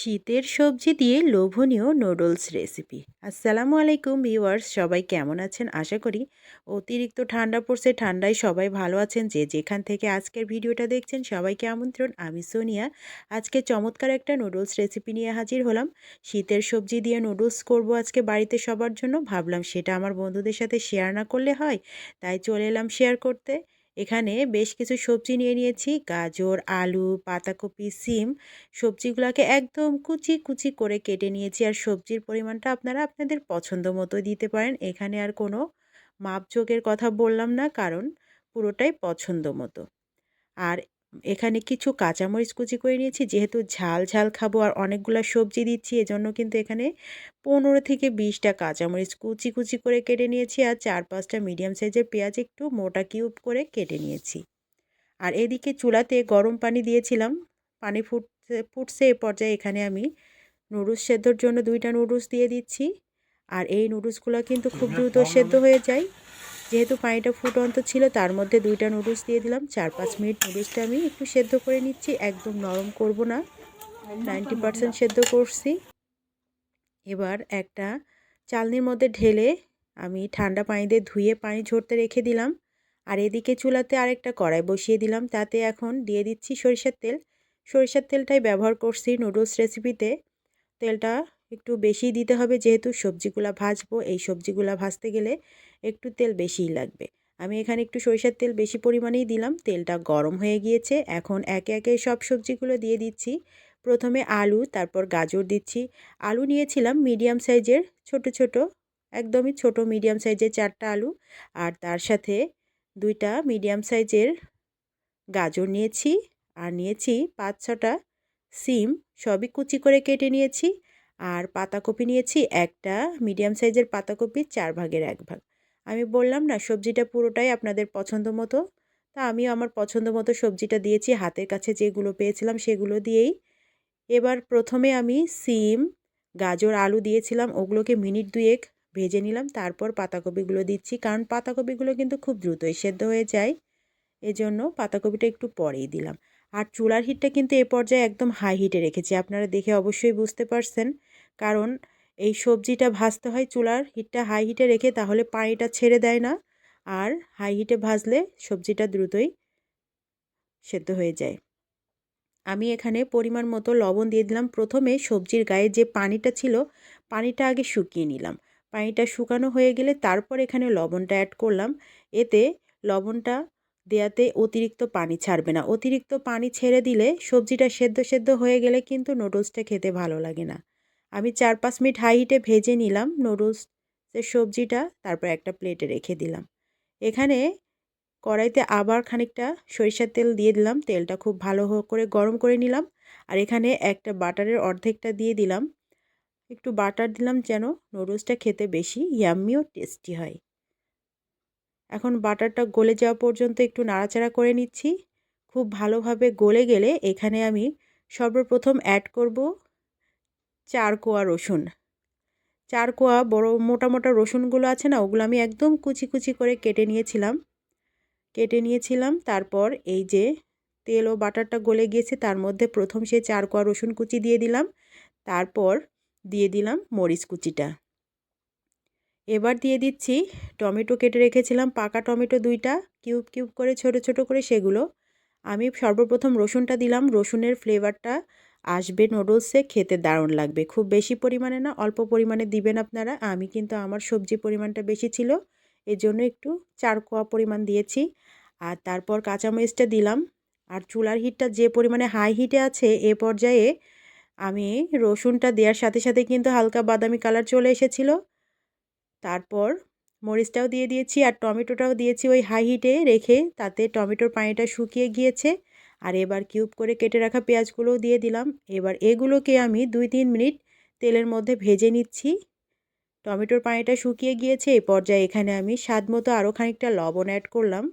শীতের সবজি দিয়ে লোভনীয় নুডলস রেসিপি আসসালামু আলাইকুম ভিউয়ার্স সবাই কেমন আছেন? আশা করি অতিরিক্ত ঠান্ডা পড়ছে, ঠান্ডায় সবাই ভালো আছেন। যে যেখান থেকে আজকের ভিডিওটা দেখছেন, সবাইকে আমন্ত্রণ। আমি সোনিয়া। আজকে চমৎকার একটা নুডলস রেসিপি নিয়ে হাজির হলাম। শীতের সবজি দিয়ে নুডলস করব আজকে বাড়িতে সবার জন্য। ভাবলাম সেটা আমার বন্ধুদের সাথে শেয়ার না করলে হয়, তাই চলে এলাম শেয়ার করতে। এখানে বেশ কিছু সবজি নিয়ে নিয়েছি। গাজর, আলু পাতাকপি সিম সবজিগুলোকে একদম কুচি কুচি করে কেটে নিয়েছি। আর সবজির পরিমাণটা আপনারা আপনাদের পছন্দ মতো দিতে পারেন। এখানে আর কোনো মাপযোগের কথা বললাম না, কারণ পুরোটাই পছন্দ মতো। আর এখানে কিছু কাঁচামরিচ কুচি করে নিয়েছি যেহেতু ঝাল ঝাল খাব আর অনেকগুলো সবজি দিচ্ছি এজন্য কিন্তু এখানে পনেরো থেকে বিশটা কাঁচামরিচ কুচি কুচি করে কেটে নিয়েছি আর চার পাঁচটা মিডিয়াম সাইজের পেঁয়াজ একটু মোটা কিউব করে কেটে নিয়েছি। আর এদিকে চুলাতে গরম পানি দিয়েছিলাম পানি ফুটতে ফুটছে এ পর্যায়ে এখানে আমি নুডলস সেদ্ধর জন্য দুইটা নুডলস দিয়ে দিচ্ছি। আর এই নুডলসগুলো কিন্তু খুব দ্রুত সেদ্ধ হয়ে যায়। যেহেতু পানিটা ফুটন্ত ছিল, তার মধ্যে দুইটা নুডলস দিয়ে দিলাম। চার পাঁচ মিনিট নুডলসটা আমি একটু সেদ্ধ করে নিচ্ছি। একদম নরম করব না। নাইনটি পারসেন্ট সেদ্ধ করছি। এবার একটা চালনির মধ্যে ঢেলে আমি ঠান্ডা পানি দিয়ে ধুয়ে পানি ঝরতে রেখে দিলাম। আর এদিকে চুলাতে আরেকটা কড়াই বসিয়ে দিলাম। তাতে এখন দিয়ে দিচ্ছি সরিষার তেল। সরিষার তেলটাই ব্যবহার করছি নুডলস রেসিপিতে তেলটা একটু বেশি দিতে হবে, যেহেতু সবজিগুলা ভাজবো। এই সবজিগুলা ভাজতে গেলে একটু তেল বেশিই লাগবে। আমি এখানে একটু সরিষার তেল বেশি পরিমাণেই দিলাম। তেলটা গরম হয়ে গিয়েছে। এখন একে একে সব সবজিগুলো দিয়ে দিচ্ছি। প্রথমে আলু, তারপর গাজর দিচ্ছি। আলু নিয়েছিলাম মিডিয়াম সাইজের, ছোট ছোট, একদমই ছোট মিডিয়াম সাইজের চারটা আলু। আর তার সাথে দুইটা মিডিয়াম সাইজের গাজর নিয়েছি। আর নিয়েছি পাঁচ ছটা সিম, সবই কুচি করে কেটে নিয়েছি। আর পাতাকপি নিয়েছি, একটা মিডিয়াম সাইজের পাতাকপি, চার ভাগের এক ভাগ। আমি বললাম না, সবজিটা পুরোটাই আপনাদের পছন্দ মতো। তা আমিও আমার পছন্দ মতো সবজিটা দিয়েছি, হাতের কাছে যেগুলো পেয়েছিলাম সেগুলো দিয়েই। এবার প্রথমে আমি সিম, গাজর, আলু দিয়েছিলাম, ওগুলোকে মিনিট দুয়েক ভেজে নিলাম, তারপর পাতাকপিগুলো দিচ্ছি, কারণ পাতাকপিগুলো কিন্তু খুব দ্রুতই সেদ্ধ হয়ে যায়। এজন্য পাতাকপিটা একটু পরেই দিলাম। আর চুলার হিটটা কিন্তু এ পর্যায়ে একদম হাই হিটে রেখেছি, আপনারা দেখে অবশ্যই বুঝতে পারছেন। কারণ এই সবজিটা ভাজতে হয় চুলার হিটটা হাই হিটে রেখে, তাহলে পানিটা ছেড়ে দেয় না। আর হাই হিটে ভাজলে সবজিটা দ্রুতই সেদ্ধ হয়ে যায়। আমি এখানে পরিমাণ মতো লবণ দিয়ে দিলাম। প্রথমে সবজির গায়ে যে পানিটা ছিল, পানিটা আগে শুকিয়ে নিলাম। পানিটা শুকানো হয়ে গেলে তারপর এখানে লবণটা অ্যাড করলাম। এতে লবণটা দেয়াতে অতিরিক্ত পানি ছাড়বে না। অতিরিক্ত পানি ছেড়ে দিলে সবজিটা সেদ্ধ সেদ্ধ হয়ে গেলে কিন্তু নুডলসটা খেতে ভালো লাগে না। আমি চার পাঁচ মিনিট হাই হিটে ভেজে নিলাম নুডলসের সবজিটা, তারপর একটা প্লেটে রেখে দিলাম। এখানে কড়াইতে আবার খানিকটা সরিষার তেল দিয়ে দিলাম, তেলটা খুব ভালো করে গরম করে নিলাম। আর এখানে একটা বাটারের অর্ধেকটা দিয়ে দিলাম। একটু বাটার দিলাম যেন নুডলসটা খেতে বেশি ইয়াম্মিও টেস্টি হয়। এখন বাটারটা গলে যাওয়া পর্যন্ত একটু নাড়াচাড়া করে নিচ্ছি। খুব ভালোভাবে গলে গেলে এখানে আমি সর্বপ্রথম অ্যাড করব চার কোয়া রসুন। চার কোয়া বড় মোটা মোটা রসুনগুলো আছে না, ওগুলো আমি একদম কুচি কুচি করে কেটে নিয়েছিলাম। কেটে নিয়েছিলাম, তারপর এই যে তেল ও বাটারটা গলে গিয়েছে, তার মধ্যে প্রথম সে চার কোয়া রসুন কুচি দিয়ে দিলাম, তারপর দিয়ে দিলাম মরিচ কুচিটা। এবার দিয়ে দিচ্ছি টমেটো কেটে রেখেছিলাম, পাকা টমেটো দুইটা, কিউব কিউব করে, ছোট ছোট করে সেগুলো। আমি সর্বপ্রথম রসুনটা দিলাম, রসুনের ফ্লেভারটা আসবে নুডলসে খেতে দারুণ লাগবে। খুব বেশি পরিমাণে না, অল্প পরিমাণে দিবেন আপনারা। আমি কিন্তু আমার সবজি পরিমাণটা বেশি ছিল এর জন্য একটু চার কোয়া পরিমাণ দিয়েছি। আর তারপর কাঁচামরিচটা দিলাম। আর চুলার হিটটা যে পরিমাণে হাই হিটে আছে, এ পর্যায়ে আমি রসুনটা দেওয়ার সাথে সাথে কিন্তু হালকা বাদামি কালার চলে এসেছিল। তারপর মরিচটাও দিয়ে দিয়েছি, আর টমেটোটাও দিয়েছি ওই হাই হিটে রেখে, তাতে টমেটোর পানিটা শুকিয়ে গিয়েছে। আর এবার কিউব করে কেটে রাখা পেঁয়াজগুলোও দিয়ে দিলাম। এবার এগুলোকে আমি দুই তিন মিনিট তেলের মধ্যে ভেজে নিচ্ছি। টমেটোর পানিটা শুকিয়ে গিয়েছে এই পর্যায়ে এখানে আমি স্বাদ মতো আরও খানিকটা লবণ অ্যাড করলাম।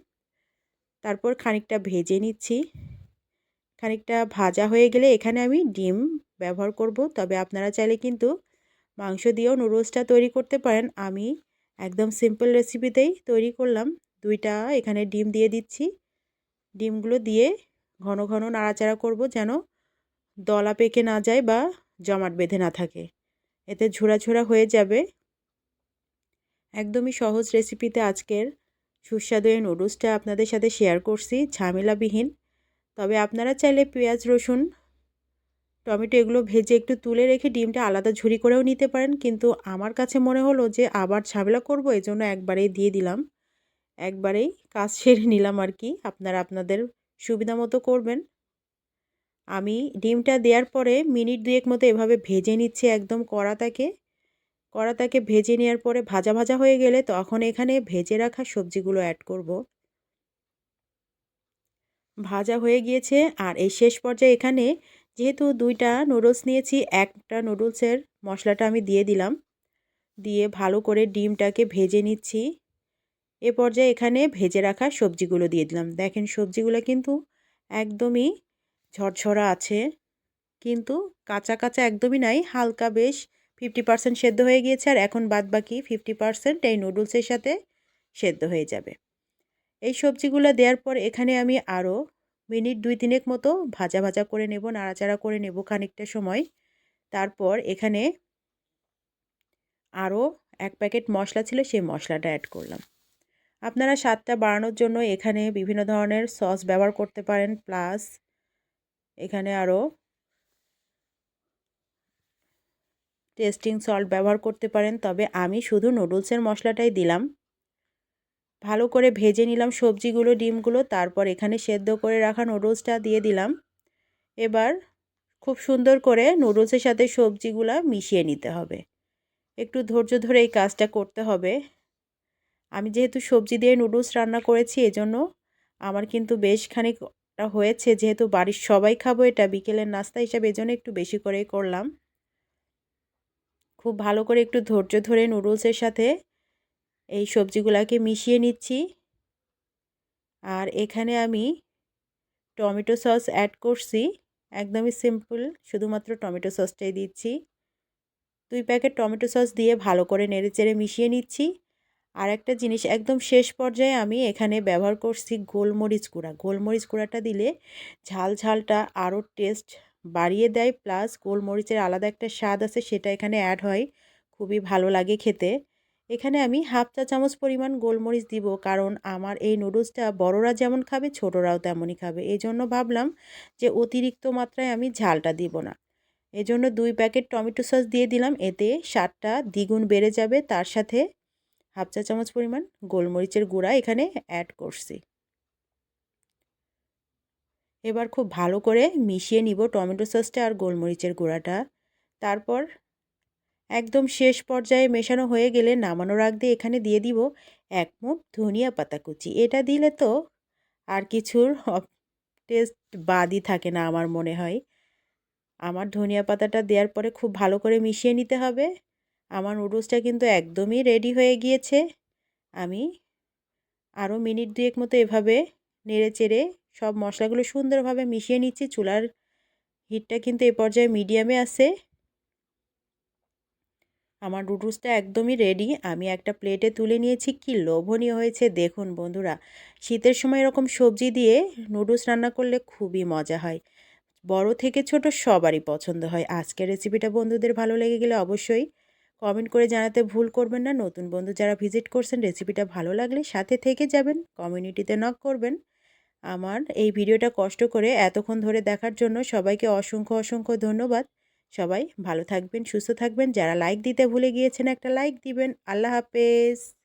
তারপর খানিকটা ভেজে নিচ্ছি। খানিকটা ভাজা হয়ে গেলে এখানে আমি ডিম ব্যবহার করব। তবে আপনারা চাইলে কিন্তু মাংস দিয়েও নুডলসটা তৈরি করতে পারেন। আমি একদম সিম্পল রেসিপিতেই তৈরি করলাম। দুইটা এখানে ডিম দিয়ে দিচ্ছি। ডিমগুলো দিয়ে ঘন ঘন নাড়াচাড়া করব যেন দলা পেকে না যায় বা জমাট বেঁধে না থাকে। এতে ঝোড়া হয়ে যাবে। একদমই সহজ রেসিপিতে আজকের সুস্বাদু এই নুডলসটা আপনাদের সাথে শেয়ার করছি, ঝামেলাবিহীন। তবে আপনারা চাইলে পেঁয়াজ, রসুন, টমেটো এগুলো ভেজে একটু তুলে রেখে ডিমটা আলাদা ঝুরি করেও নিতে পারেন। কিন্তু আমার কাছে মনে হলো যে আবার ঝামেলা করব এই জন্য একবারেই দিয়ে দিলাম। একবারেই কাজ সেরে নিলাম আর কি। আপনারা আপনাদের সুবিধা মতো করবেন। আমি ডিমটা দেওয়ার পরে মিনিট দুয়েক মতো এভাবে ভেজে নিচ্ছি একদম কড়াটাকে কড়াটাকে ভেজে নেওয়ার পরে ভাজা ভাজা হয়ে গেলে তখন এখানে ভেজে রাখা সবজিগুলো অ্যাড করব। ভাজা হয়ে গিয়েছে আর এই শেষ পর্যায়ে এখানে যেহেতু দুইটা নুডলস নিয়েছি, একটা নুডলসের মশলাটা আমি দিয়ে দিলাম। দিয়ে ভালো করে ডিমটাকে ভেজে নিচ্ছি। এ পর্যায়ে এখানে ভেজে রাখা সবজিগুলো দিয়ে দিলাম। দেখেন সবজিগুলো কিন্তু একদমই ঝরঝরা আছে, কিন্তু কাঁচা কাঁচা একদমই নাই, হালকা বেশ ফিফটি পার্সেন্ট সেদ্ধ হয়ে গিয়েছে আর এখন বাদ বাকি ফিফটি পার্সেন্ট এই নুডলসের সাথে সেদ্ধ হয়ে যাবে। এই সবজিগুলো দেওয়ার পর এখানে আমি আরও মিনিট দুই তিনেক মতো ভাজা ভাজা করে নেব, নাড়াচাড়া করে নেব খানিকটা সময়। তারপর এখানে আরও এক প্যাকেট মশলা ছিল, সেই মশলাটা অ্যাড করলাম। আপনারা স্বাদটা বাড়ানোর জন্য এখানে বিভিন্ন ধরনের সস ব্যবহার করতে পারেন, প্লাস এখানে আরও টেস্টিং সল্ট ব্যবহার করতে পারেন। তবে আমি শুধু নুডলসের মশলাটাই দিলাম। ভালো করে ভেজে নিলাম সবজিগুলো, ডিমগুলো, তারপর এখানে সেদ্ধ করে রাখা নুডলসটা দিয়ে দিলাম। এবার খুব সুন্দর করে নুডলসের সাথে সবজিগুলো মিশিয়ে নিতে হবে। একটু ধৈর্য ধরে এই কাজটা করতে হবে। আমি যেহেতু সবজি দিয়ে নুডলস রান্না করেছি, এজন্য আমার কিন্তু বেশ খানিকটা হয়েছে। যেহেতু বাড়ির সবাই খাব, এটা বিকেলের নাস্তা হিসাবে এজন্য একটু বেশি করেই করলাম। খুব ভালো করে একটু ধৈর্য ধরে নুডলসের সাথে এই সবজিগুলোকে মিশিয়ে নিচ্ছি। আর এখানে আমি টমেটো সস অ্যাড করছি। একদমই সিম্পল, শুধুমাত্র টমেটো সসটাই দিচ্ছি। দুই প্যাকেট টমেটো সস দিয়ে ভালো করে নেড়ে চেড়ে মিশিয়ে নিচ্ছি। আর একটা জিনিস, একদম শেষ পর্যায়ে আমি এখানে ব্যবহার করছি গোলমরিচ গুঁড়া। গোলমরিচ গুঁড়াটা দিলে ঝাল ঝালটা আরও টেস্ট বাড়িয়ে দেয় প্লাস গোলমরিচের আলাদা একটা স্বাদ আছে, সেটা এখানে অ্যাড হয়। খুবই ভালো লাগে খেতে। এখানে আমি হাফ চা চামচ পরিমাণ গোলমরিচ দিব, কারণ আমার এই নুডলসটা বড়রা যেমন খাবে, ছোটরাও তেমনই খাবে। এই জন্য ভাবলাম যে অতিরিক্ত মাত্রায় আমি ঝালটা দিব না। এজন্য দুই প্যাকেট টমেটো সস দিয়ে দিলাম, এতে স্বাদটা দ্বিগুণ বেড়ে যাবে। তার সাথে হাফ চা চামচ পরিমাণ গোলমরিচের গুঁড়া এখানে অ্যাড করছি। এবার খুব ভালো করে মিশিয়ে নিব টমেটো সসটা আর গোলমরিচের গুঁড়াটা। তারপর একদম শেষ পর্যায়ে মেশানো হয়ে গেলে নামানোর আগ দিয়ে এখানে দিয়ে দিব এক মুখ ধনিয়া পাতা কুচি। এটা দিলে তো আর কিছুর টেস্ট বাদই থাকে না আমার মনে হয়। আমার ধনিয়া পাতাটা দেওয়ার পরে খুব ভালো করে মিশিয়ে নিতে হবে। আমার নুডলসটা কিন্তু একদমই রেডি হয়ে গিয়েছে। আমি আরও মিনিট দুয়েক মতো এভাবে নেড়ে চেড়ে সব মশলাগুলো সুন্দরভাবে মিশিয়ে নিচ্ছি। চুলার হিটটা কিন্তু এ পর্যায়ে মিডিয়ামে আছে। আমার নুডলসটা একদমই রেডি আমি একটা প্লেটে তুলে নিয়েছি। কি লোভনীয় হয়েছে। দেখুন বন্ধুরা, শীতের সময় এরকম সবজি দিয়ে নুডলস রান্না করলে খুবই মজা হয়। বড় থেকে ছোট সবারই পছন্দ হয়। আজকের রেসিপিটা বন্ধুদের ভালো লেগে গেলে অবশ্যই কমেন্ট করে জানাতে ভুল করবেন না। নতুন বন্ধু যারা ভিজিট করছেন রেসিপিটা ভালো লাগলে সাথে থেকে যাবেন কমিউনিটিতে নক করবেন। আমার এই ভিডিওটা কষ্ট করে এতক্ষণ ধরে দেখার জন্য সবাইকে অসংখ্য অসংখ্য ধন্যবাদ। সবাই ভালো থাকবেন, সুস্থ থাকবেন। যারা লাইক দিতে ভুলে গিয়েছেন, একটা লাইক দিবেন। আল্লাহ হাফেজ।